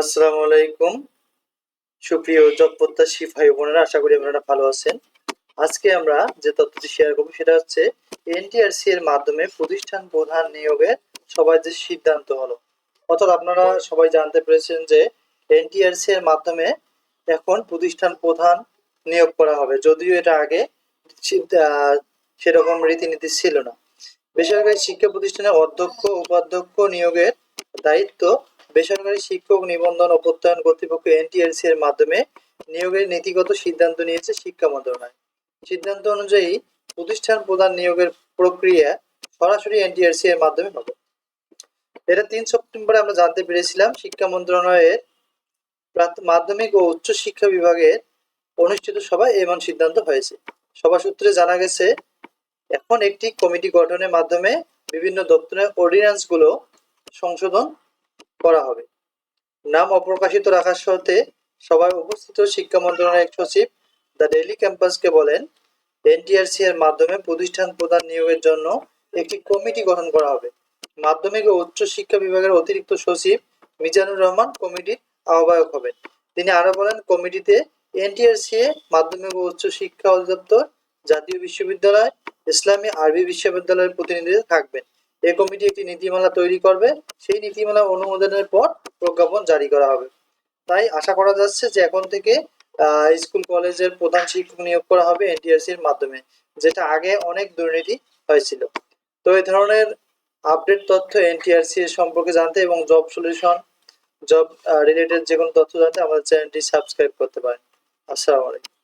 আসসালামু আলাইকুম। সুপ্রিয় ভাই বোনেরা, আশা করি আপনারা ভালো আছেন। আজকে আমরা যে তথ্যটি শেয়ার সেটা হচ্ছে এনটিআরসি এর মাধ্যমে প্রতিষ্ঠান প্রধান নিয়োগের সবার যে সিদ্ধান্ত হলো। অর্থাৎ আপনারা সবাই জানতে পেরেছেন যে এনটিআরসি এর মাধ্যমে এখন প্রতিষ্ঠান প্রধান নিয়োগ করা হবে। যদিও এটা আগে সেরকম রীতিনীতি ছিল না। বেসরকারি শিক্ষা প্রতিষ্ঠানের অধ্যক্ষ, উপাধ্যক্ষ নিয়োগের দায়িত্ব বেসরকারি শিক্ষক নিবন্ধন ও প্রত্যয়ন কর্তৃপক্ষ এনটিএলসি এর মাধ্যমে নিয়োগের নীতিগত সিদ্ধান্ত নিয়েছে শিক্ষা মন্ত্রণালয়। সিদ্ধান্ত অনুযায়ী প্রতিষ্ঠান প্রধান নিয়োগের প্রক্রিয়া সরাসরি এনটিআরসি এর মাধ্যমে হবে। এটা তিন সেপ্টেম্বরে আমরা জানতে পেরেছিলাম শিক্ষা মন্ত্রণালয়ের মাধ্যমিক ও উচ্চ শিক্ষা বিভাগের অনুষ্ঠিত সভায় এমন সিদ্ধান্ত হয়েছে। সভা সূত্রে জানা গেছে, এখন একটি কমিটি গঠনের মাধ্যমে বিভিন্ন দপ্তরের অর্ডিন্যান্সগুলো সংশোধন করা হবে। নাম অপ্রকাশিত রাখার শর্তে সভায় উপস্থিত শিক্ষা মন্ত্রণালয়ের সচিব দ্য ডেইলি ক্যাম্পাসকে বলেন, এনটিআরসি এর মাধ্যমে প্রতিষ্ঠান প্রদান নিয়োগের জন্য একটি কমিটি গঠন করা হবে। মাধ্যমিক ও উচ্চ শিক্ষা বিভাগের অতিরিক্ত সচিব মিজানুর রহমান কমিটির আহ্বায়ক হবেন। তিনি আরও বলেন, কমিটিতে এনটিআরসি মাধ্যমিক ও উচ্চ শিক্ষা অধিদপ্তর, জাতীয় বিশ্ববিদ্যালয়, ইসলামী আরবি বিশ্ববিদ্যালয়ের প্রতিনিধিরা থাকবেন। এই কমিটি একটি নীতিমালা তৈরি করবে। সেই নীতিমালা অনুমোদনের পর প্রজ্ঞাপন জারি করা হবে। তাই আশা করা যাচ্ছে যে এখন থেকে স্কুল কলেজের প্রধান শিক্ষক নিয়োগ করা হবে এনটিআরসি এর মাধ্যমে, যেটা আগে অনেক দুর্নীতি হয়েছিল। তো এই ধরনের আপডেট তথ্য এনটিআরসি সম্পর্কে জানতে এবং জব সলিউশন, জব রিলেটেড যে কোনো তথ্য জানতে আমাদের চ্যানেলটি সাবস্ক্রাইব করতে পারেন। আসসালামু আলাইকুম।